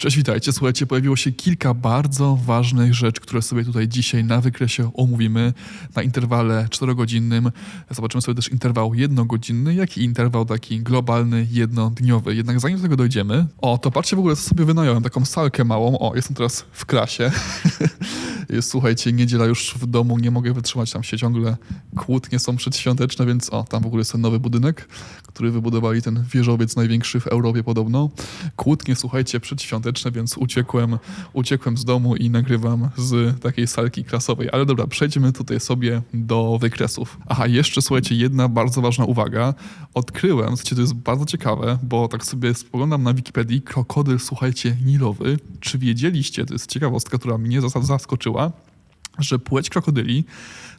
Cześć, witajcie. Słuchajcie, pojawiło się kilka bardzo ważnych rzeczy, które sobie tutaj dzisiaj na wykresie omówimy na interwale 4-godzinnym. Zobaczymy sobie też interwał jednogodzinny, jak i interwał taki globalny, jednodniowy. Jednak zanim do tego dojdziemy, o, to patrzcie w ogóle, co sobie wynająłem, taką salkę małą. O, jestem teraz w klasie. Jest, słuchajcie, niedziela już w domu, nie mogę wytrzymać, tam się ciągle kłótnie są przedświąteczne, więc o, tam w ogóle jest ten nowy budynek, który wybudowali ten wieżowiec największy w Europie podobno. Kłótnie, słuchajcie, przedświąteczne, więc uciekłem, uciekłem z domu i nagrywam z takiej salki klasowej. Ale dobra, przejdźmy tutaj sobie do wykresów. Aha, jeszcze słuchajcie, jedna bardzo ważna uwaga. Odkryłem, słuchajcie, to jest bardzo ciekawe, bo tak sobie spoglądam na Wikipedii, krokodyl, słuchajcie, nilowy. Czy wiedzieliście, to jest ciekawostka, która mnie zas- zaskoczyła, że płeć krokodyli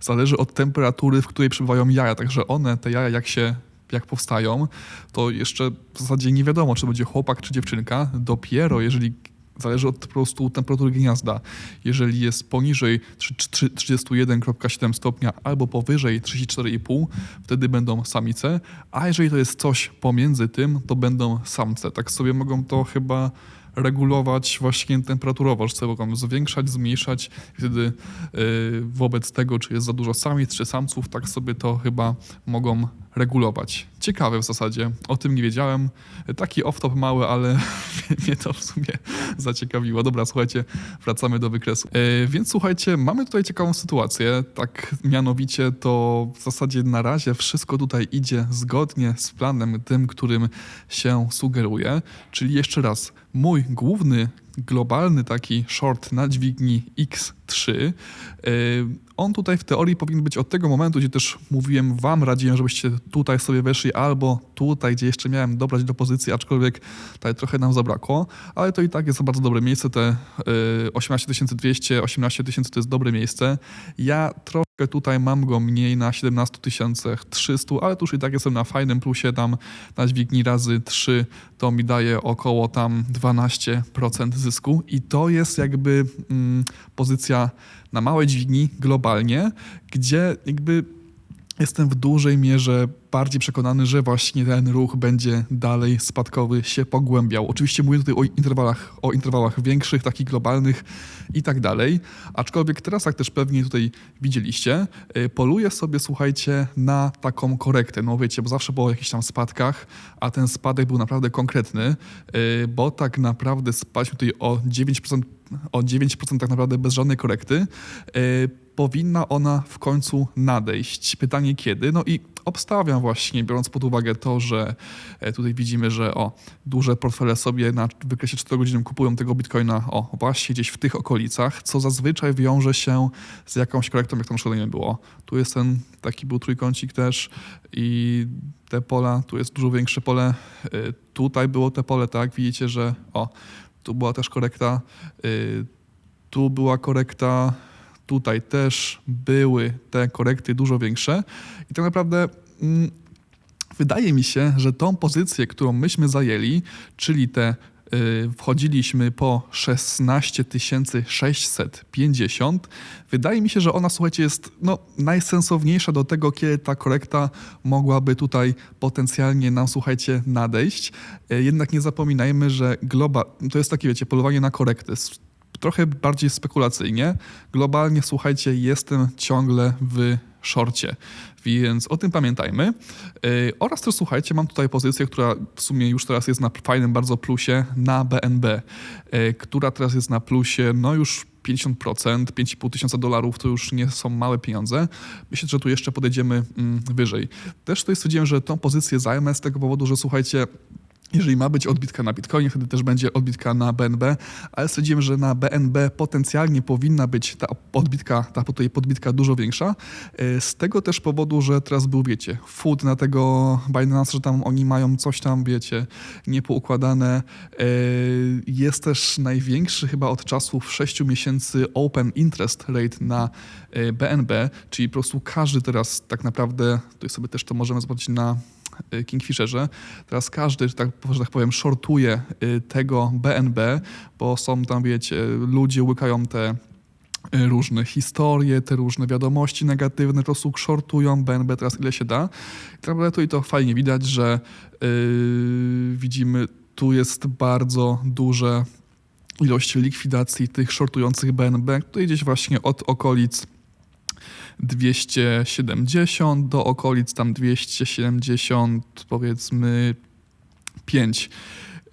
zależy od temperatury, w której przebywają jaja. Także one, te jaja, jak się jak powstają, to jeszcze w zasadzie nie wiadomo, czy będzie chłopak, czy dziewczynka. Dopiero jeżeli zależy od po prostu temperatury gniazda. Jeżeli jest poniżej trzy- trzy- 31,7 stopnia albo powyżej 34,5, wtedy będą samice, a jeżeli to jest coś pomiędzy tym, to będą samce. Tak sobie mogą to chyba regulować właśnie temperaturowo, że sobie mogą zwiększać, zmniejszać wtedy yy, wobec tego, czy jest za dużo samic, czy samców, tak sobie to chyba mogą regulować. Ciekawe w zasadzie, o tym nie wiedziałem. Taki off-top mały, ale mnie to w sumie zaciekawiło. Dobra, słuchajcie, wracamy do wykresu. Yy, więc słuchajcie, mamy tutaj ciekawą sytuację, tak mianowicie to w zasadzie na razie wszystko tutaj idzie zgodnie z planem tym, którym się sugeruje, czyli jeszcze raz, mój główny globalny taki short na dźwigni X3. Yy, On tutaj w teorii powinien być od tego momentu, gdzie też mówiłem wam, radziłem, żebyście tutaj sobie weszli albo tutaj, gdzie jeszcze miałem dobrać do pozycji, aczkolwiek tutaj trochę nam zabrakło, ale to i tak jest bardzo dobre miejsce, te yy, 18200, 18000 to jest dobre miejsce. Ja trochę tutaj mam go mniej na 17300, ale tu już i tak jestem na fajnym plusie tam na dźwigni razy 3 to mi daje około tam 12% zysku i to jest jakby mm, pozycja na małej dźwigni globalnie, gdzie jakby jestem w dużej mierze bardziej przekonany, że właśnie ten ruch będzie dalej spadkowy się pogłębiał. Oczywiście mówię tutaj o interwałach, o interwałach większych, takich globalnych i tak dalej. Aczkolwiek teraz, jak też pewnie tutaj widzieliście, y, poluję sobie, słuchajcie, na taką korektę. No wiecie, bo zawsze było o jakichś tam spadkach, a ten spadek był naprawdę konkretny, y, bo tak naprawdę spaliśmy tutaj o 9%, o 9% tak naprawdę bez żadnej korekty. Y, Powinna ona w końcu nadejść. Pytanie kiedy? No i obstawiam właśnie, biorąc pod uwagę to, że e, tutaj widzimy, że o, duże portfele sobie na wykresie 4 godzin kupują tego bitcoina o, właśnie gdzieś w tych okolicach, co zazwyczaj wiąże się z jakąś korektą, jak tam szkolenie było. Tu jest ten taki był trójkącik też i te pola, tu jest dużo większe pole, e, tutaj było te pole, tak, widzicie, że o, tu była też korekta, e, tu była korekta, tutaj też były te korekty dużo większe i tak naprawdę mm, wydaje mi się, że tą pozycję, którą myśmy zajęli, czyli te y, wchodziliśmy po 16 650, wydaje mi się, że ona, słuchajcie, jest no, najsensowniejsza do tego, kiedy ta korekta mogłaby tutaj potencjalnie nam, słuchajcie, nadejść. Y, Jednak nie zapominajmy, że globa, to jest takie, wiecie, polowanie na korekty. Trochę bardziej spekulacyjnie. Globalnie, słuchajcie, jestem ciągle w szorcie, więc o tym pamiętajmy. Yy, oraz też, słuchajcie, mam tutaj pozycję, która w sumie już teraz jest na fajnym bardzo plusie na BNB, yy, która teraz jest na plusie, no już 50%, 5,5 tysiąca dolarów to już nie są małe pieniądze. Myślę, że tu jeszcze podejdziemy mm, wyżej. Też tutaj stwierdziłem, że tą pozycję zajmę z tego powodu, że słuchajcie, jeżeli ma być odbitka na Bitcoinie, wtedy też będzie odbitka na BNB, ale stwierdziłem, że na BNB potencjalnie powinna być ta odbitka, ta tutaj podbitka dużo większa. E, Z tego też powodu, że teraz był, wiecie, food na tego Binance, że tam oni mają coś tam, wiecie, niepoukładane. E, Jest też największy chyba od czasów 6 miesięcy open interest rate na e, BNB, czyli po prostu każdy teraz tak naprawdę, tutaj sobie też to możemy zobaczyć na Kingfisherze. Teraz każdy, że tak, że tak powiem, shortuje y, tego BNB, bo są tam, wiecie, ludzie łykają te y, różne historie, te różne wiadomości negatywne, po prostu shortują BNB teraz ile się da. I naprawdę to fajnie widać, że yy, widzimy, tu jest bardzo duże ilość likwidacji tych shortujących BNB, tutaj gdzieś właśnie od okolic 270 do okolic tam 270 powiedzmy 5.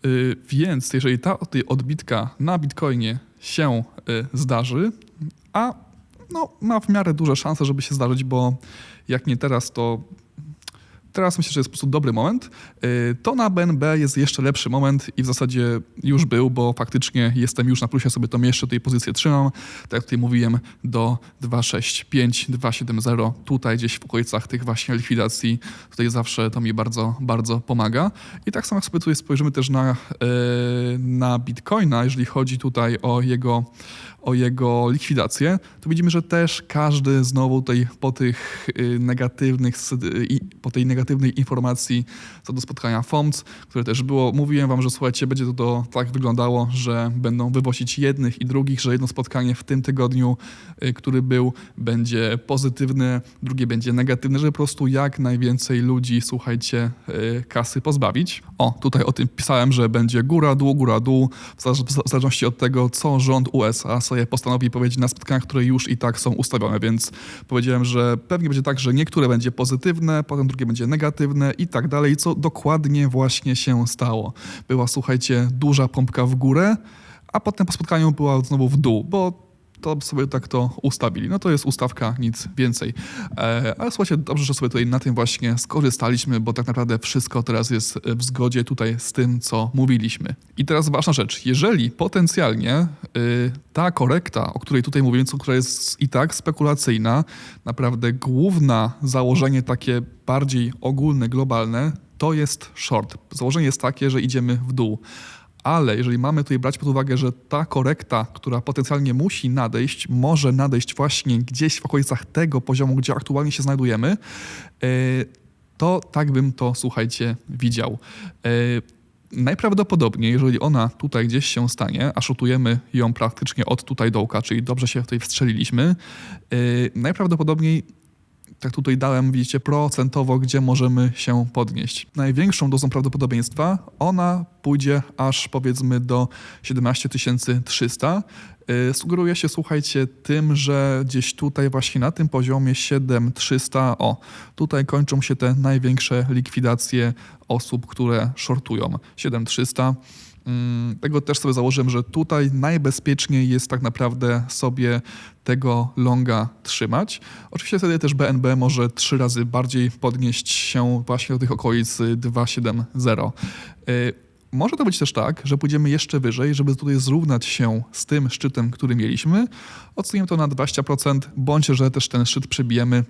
Y, Więc jeżeli ta odbitka na Bitcoinie się y, zdarzy, a no, ma w miarę duże szanse, żeby się zdarzyć, bo jak nie teraz, to teraz myślę, że jest po prostu dobry moment. Y, To na BNB jest jeszcze lepszy moment i w zasadzie już był, bo faktycznie jestem już na plusie, sobie to jeszcze tej pozycję trzymam. Tak jak tutaj mówiłem, do 265, 270, tutaj gdzieś w okolicach tych właśnie likwidacji, tutaj zawsze to mi bardzo, bardzo pomaga. I tak samo jak sobie tutaj spojrzymy też na, y, na Bitcoina, jeżeli chodzi tutaj o jego o jego likwidację, to widzimy, że też każdy znowu tutaj po tych y, negatywnych, po tej negatywnej informacji co do spotkania FOMC, które też było, mówiłem wam, że słuchajcie, będzie to, to tak wyglądało, że będą wywozić jednych i drugich, że jedno spotkanie w tym tygodniu, y, który był, będzie pozytywne, drugie będzie negatywne, żeby po prostu jak najwięcej ludzi, słuchajcie, y, kasy pozbawić. O, tutaj o tym pisałem, że będzie góra, dół, góra, dół, w zależności od tego, co rząd USA sobie postanowi powiedzieć na spotkaniach, które już i tak są ustawione, więc powiedziałem, że pewnie będzie tak, że niektóre będzie pozytywne, potem drugie będzie negatywne i tak dalej, co dokładnie właśnie się stało. Była, słuchajcie, duża pompka w górę, a potem po spotkaniu była znowu w dół, bo to sobie tak to ustawili. No to jest ustawka, nic więcej. E, ale słuchajcie, dobrze, że sobie tutaj na tym właśnie skorzystaliśmy, bo tak naprawdę wszystko teraz jest w zgodzie tutaj z tym, co mówiliśmy. I teraz ważna rzecz. Jeżeli potencjalnie y, ta korekta, o której tutaj mówimy, która jest i tak spekulacyjna, naprawdę główne założenie takie bardziej ogólne, globalne, to jest short. Założenie jest takie, że idziemy w dół. Ale jeżeli mamy tutaj brać pod uwagę, że ta korekta, która potencjalnie musi nadejść, może nadejść właśnie gdzieś w okolicach tego poziomu, gdzie aktualnie się znajdujemy, e, to tak bym to, słuchajcie, widział. E, Najprawdopodobniej, jeżeli ona tutaj gdzieś się stanie, a szutujemy ją praktycznie od tutaj dołka, czyli dobrze się tutaj wstrzeliliśmy, e, najprawdopodobniej tak tutaj dałem, widzicie, procentowo, gdzie możemy się podnieść. Największą dozą prawdopodobieństwa ona pójdzie aż powiedzmy do 17 300. Yy, Sugeruje się, słuchajcie, tym, że gdzieś tutaj właśnie na tym poziomie 7300, o, tutaj kończą się te największe likwidacje osób, które shortują. 7300. Mm, Tego też sobie założyłem, że tutaj najbezpieczniej jest tak naprawdę sobie tego longa trzymać. Oczywiście wtedy też BNB może trzy razy bardziej podnieść się właśnie do tych okolic 2,70. Y, Może to być też tak, że pójdziemy jeszcze wyżej, żeby tutaj zrównać się z tym szczytem, który mieliśmy. Ocenimy to na 20%, bądź że też ten szczyt przebijemy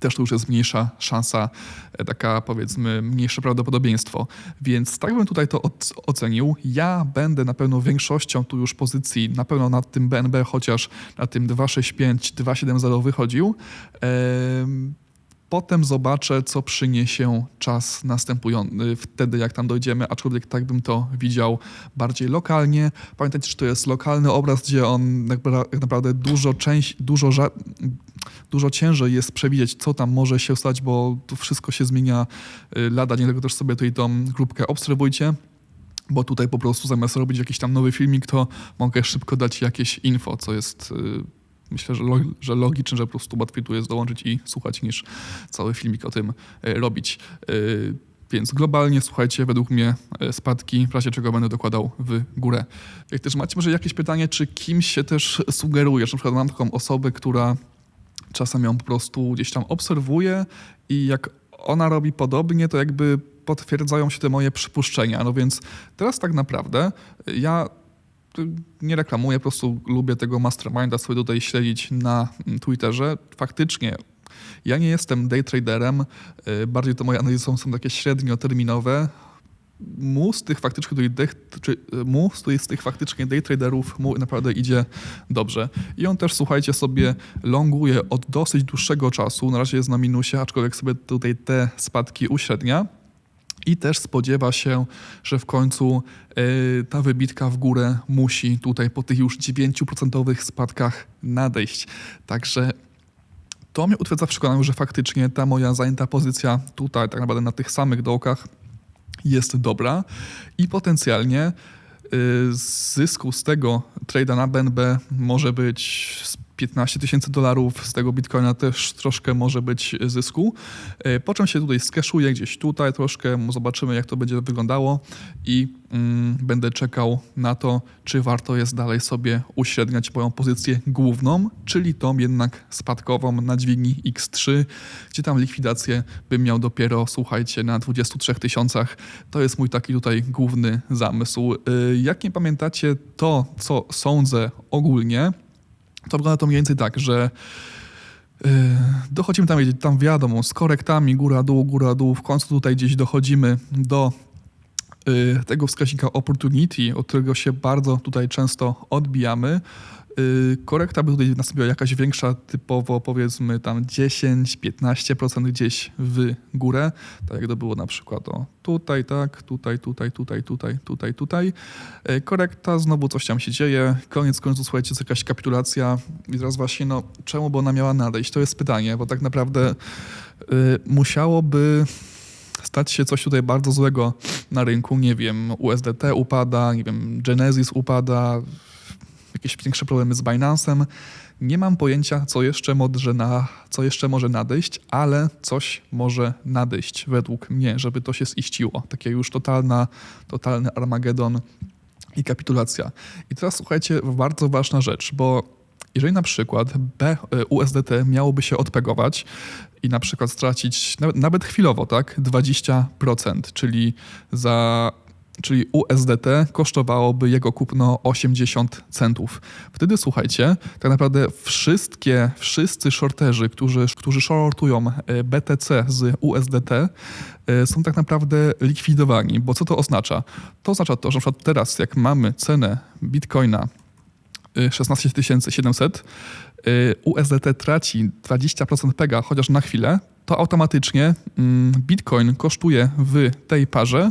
też to już jest mniejsza szansa, e, taka powiedzmy mniejsze prawdopodobieństwo. Więc tak bym tutaj to oc- ocenił. Ja będę na pewno większością tu już pozycji, na pewno nad tym BNB, chociaż na tym 265, 270 wychodził. Em, Potem zobaczę, co przyniesie czas następujący, wtedy jak tam dojdziemy, aczkolwiek tak bym to widział bardziej lokalnie. Pamiętajcie, że to jest lokalny obraz, gdzie on napra- naprawdę dużo, część, dużo, dużo ciężej jest przewidzieć, co tam może się stać, bo tu wszystko się zmienia y, lada, dlatego też sobie tutaj tą grupkę obserwujcie. Bo tutaj po prostu zamiast robić jakiś tam nowy filmik, to mogę szybko dać jakieś info, co jest y, myślę, że, lo, że logiczne, że po prostu łatwiej tu jest dołączyć i słuchać niż cały filmik o tym y, robić. Więc globalnie, słuchajcie, według mnie spadki, w razie czego będę dokładał w górę. Jak też macie może jakieś pytanie, czy kimś się też sugerujesz? Na przykład mam taką osobę, która czasem ją po prostu gdzieś tam obserwuję i jak ona robi podobnie, to jakby potwierdzają się te moje przypuszczenia. No więc teraz tak naprawdę ja y, nie reklamuję, po prostu lubię tego masterminda sobie tutaj śledzić na mm, Twitterze. Faktycznie ja nie jestem day traderem, y, bardziej to moje analizy są takie średnioterminowe. Mu z tych faktycznie, czy y, mu z tych- faktycznie day traderów mu naprawdę idzie dobrze. I on też, słuchajcie, sobie longuje od dosyć dłuższego czasu. Na razie jest na minusie, aczkolwiek sobie tutaj te spadki uśrednia. I też spodziewa się, że w końcu y, ta wybitka w górę musi tutaj po tych już 9% spadkach nadejść. Także to mnie utwierdza w przekonaniu, że faktycznie ta moja zajęta pozycja tutaj, tak naprawdę na tych samych dołkach, jest dobra i potencjalnie z zysku z tego trade'a na BNB może być 15 tysięcy dolarów, z tego bitcoina też troszkę może być zysku. E, po czym się tutaj skeszuję gdzieś tutaj troszkę, zobaczymy jak to będzie wyglądało i mm, będę czekał na to, czy warto jest dalej sobie uśredniać moją pozycję główną, czyli tą jednak spadkową na dźwigni X3, gdzie tam likwidację bym miał dopiero, słuchajcie, na 23 tysiącach. To jest mój taki tutaj główny zamysł. E, jak nie pamiętacie to, co sądzę ogólnie, to wygląda to mniej więcej tak, że yy, dochodzimy tam, tam wiadomo, z korektami góra, dół, góra, dół. W końcu tutaj gdzieś dochodzimy do tego wskaźnika opportunity, od którego się bardzo tutaj często odbijamy. Yy, korekta by tutaj nastąpiła jakaś większa, typowo powiedzmy tam 10-15% gdzieś w górę, tak jak to było na przykład o tutaj, tak, tutaj, tutaj, tutaj, tutaj, tutaj, tutaj. Yy, korekta, znowu coś tam się dzieje, koniec końców, słuchajcie, jest jakaś kapitulacja i teraz właśnie, no, czemu by ona miała nadejść? To jest pytanie, bo tak naprawdę yy, musiałoby stać się coś tutaj bardzo złego na rynku, nie wiem, USDT upada, nie wiem, Genesis upada, jakieś większe problemy z Binance'em. Nie mam pojęcia, co jeszcze, może na, co jeszcze może nadejść, ale coś może nadejść według mnie, żeby to się ziściło. Takie już totalna, totalny Armagedon i kapitulacja. I teraz słuchajcie, bardzo ważna rzecz, bo jeżeli na przykład B, USDT miałoby się odpegować i na przykład stracić nawet, nawet chwilowo, tak, 20%, czyli za czyli USDT, kosztowałoby jego kupno 80 centów. Wtedy słuchajcie, tak naprawdę wszystkie, wszyscy shorterzy, którzy, którzy shortują e, BTC z USDT, e, są tak naprawdę likwidowani. Bo co to oznacza? To oznacza to, że na przykład teraz, jak mamy cenę bitcoina 16 700, USDT traci 20% pega chociaż na chwilę, to automatycznie mm, bitcoin kosztuje w tej parze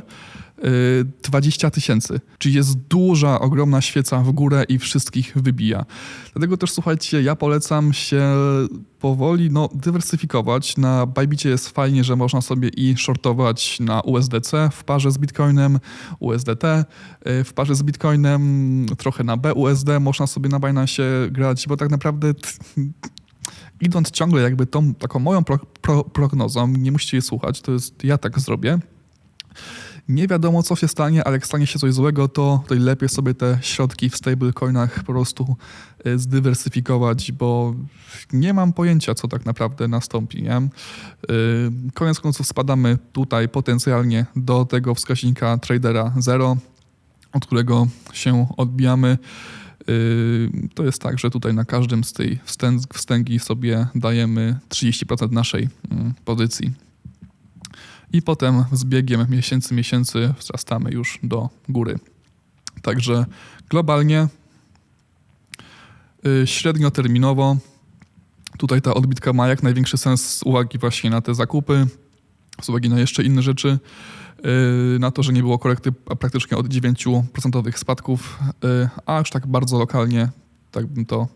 20 tysięcy. Czyli jest duża, ogromna świeca w górę i wszystkich wybija. Dlatego też słuchajcie, ja polecam się powoli no, dywersyfikować. Na Bybicie jest fajnie, że można sobie i shortować na USDC w parze z Bitcoinem, USDT y, w parze z Bitcoinem, trochę na BUSD można sobie na Binance grać, bo tak naprawdę idąc ciągle jakby tą taką moją pro, pro, prognozą, nie musicie jej słuchać, to jest ja tak zrobię, nie wiadomo, co się stanie, ale jak stanie się coś złego, to tutaj lepiej sobie te środki w stablecoinach po prostu e, zdywersyfikować, bo nie mam pojęcia, co tak naprawdę nastąpi. Nie? E, koniec końców spadamy tutaj potencjalnie do tego wskaźnika tradera 0, od którego się odbijamy. E, to jest tak, że tutaj na każdym z tej wstęgi sobie dajemy 30% naszej mm, pozycji i potem z biegiem miesięcy, miesięcy wzrastamy już do góry. Także globalnie, yy, średnioterminowo, tutaj ta odbitka ma jak największy sens z uwagi właśnie na te zakupy, z uwagi na jeszcze inne rzeczy, yy, na to, że nie było korekty praktycznie od 9% spadków, yy, a już tak bardzo lokalnie, tak bym to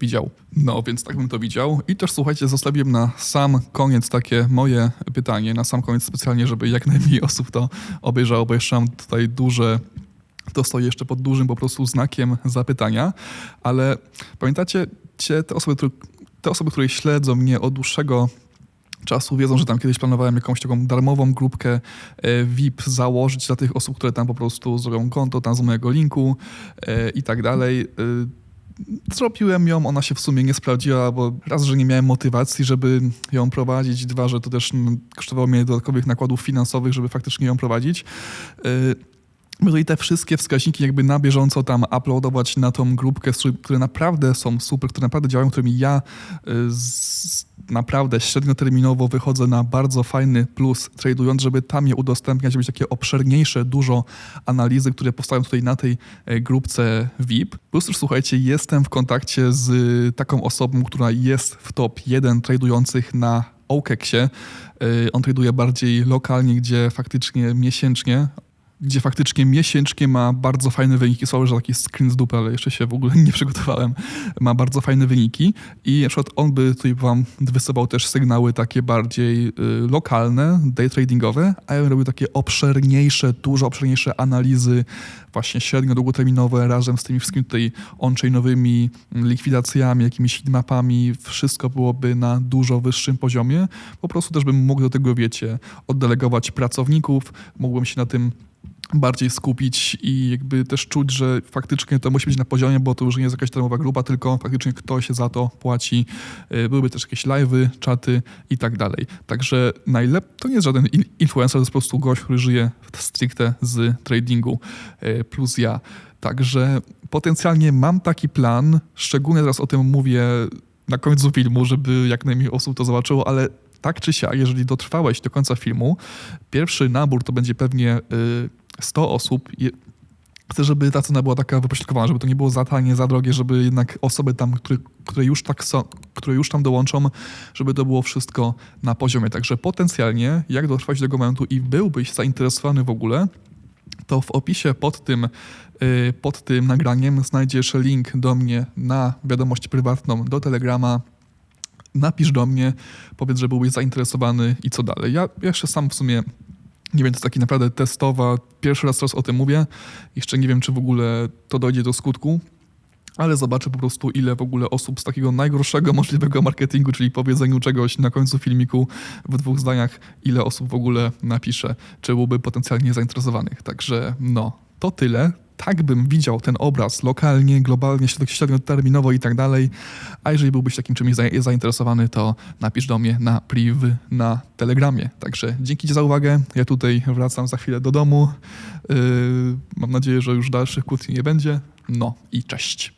widział. No, więc tak bym to widział. I też słuchajcie, zostawiłem na sam koniec takie moje pytanie, na sam koniec specjalnie, żeby jak najmniej osób to obejrzało, bo jeszcze mam tutaj duże to stoi jeszcze pod dużym po prostu znakiem zapytania, ale pamiętacie, te osoby, te osoby, które śledzą mnie od dłuższego czasu wiedzą, że tam kiedyś planowałem jakąś taką darmową grupkę e, VIP założyć dla tych osób, które tam po prostu zrobią konto, tam z mojego linku e, i tak dalej e, Zrobiłem ją, ona się w sumie nie sprawdziła, bo raz, że nie miałem motywacji, żeby ją prowadzić, dwa, że to też kosztowało mnie dodatkowych nakładów finansowych, żeby faktycznie ją prowadzić. Jeżeli te wszystkie wskaźniki jakby na bieżąco tam uploadować na tą grupkę, które naprawdę są super, które naprawdę działają, którymi ja y, z naprawdę średnioterminowo wychodzę na bardzo fajny plus tradując, żeby tam je udostępniać, żeby takie obszerniejsze, dużo analizy, które powstają tutaj na tej e, grupce VIP. Plus też słuchajcie, jestem w kontakcie z taką osobą, która jest w top 1 tradujących na OKEXie. E, on traduje bardziej lokalnie, gdzie faktycznie miesięcznie gdzie faktycznie miesięcznie ma bardzo fajne wyniki. Słabe, że taki screen z dupy, ale jeszcze się w ogóle nie przygotowałem. Ma bardzo fajne wyniki i na przykład on by tutaj wam wysyłał też sygnały takie bardziej y, lokalne, day tradingowe, a ja bym robił takie obszerniejsze, dużo obszerniejsze analizy właśnie średnio długoterminowe razem z tymi wszystkimi tutaj on-chainowymi likwidacjami, jakimiś hitmapami. Wszystko byłoby na dużo wyższym poziomie. Po prostu też bym mógł do tego, wiecie, oddelegować pracowników, mógłbym się na tym bardziej skupić i jakby też czuć, że faktycznie to musi być na poziomie, bo to już nie jest jakaś termowa grupa, tylko faktycznie ktoś za to płaci. Y, Byłyby też jakieś live'y, czaty i tak dalej. Także najlepiej, to nie jest żaden in- influencer, to jest po prostu gość, który żyje stricte z tradingu y, plus ja. Także potencjalnie mam taki plan, szczególnie teraz o tym mówię na końcu filmu, żeby jak najmniej osób to zobaczyło, ale tak czy siak, jeżeli dotrwałeś do końca filmu, pierwszy nabór to będzie pewnie y, 100 osób. Chcę, żeby ta cena była taka wypośrodkowana, żeby to nie było za tanie, za drogie, żeby jednak osoby tam, które, które, już tak są, które już tam dołączą, żeby to było wszystko na poziomie. Także potencjalnie, jak dotrwać do tego momentu i byłbyś zainteresowany w ogóle, to w opisie pod tym, y, pod tym nagraniem znajdziesz link do mnie na wiadomość prywatną do Telegrama. Napisz do mnie, powiedz, że byłbyś zainteresowany i co dalej. Ja jeszcze sam w sumie nie wiem, to taki naprawdę testowa. Pierwszy raz teraz o tym mówię. Jeszcze nie wiem, czy w ogóle to dojdzie do skutku, ale zobaczę po prostu, ile w ogóle osób z takiego najgorszego możliwego marketingu, czyli powiedzeniu czegoś na końcu filmiku w dwóch zdaniach, ile osób w ogóle napisze, czy byłoby potencjalnie zainteresowanych. Także no, to tyle. Tak bym widział ten obraz lokalnie, globalnie, średnioterminowo i tak dalej. A jeżeli byłbyś takim czymś za- zainteresowany, to napisz do mnie na priv na Telegramie. Także dzięki Ci za uwagę. Ja tutaj wracam za chwilę do domu. Yy, mam nadzieję, że już dalszych kłótni nie będzie. No i cześć.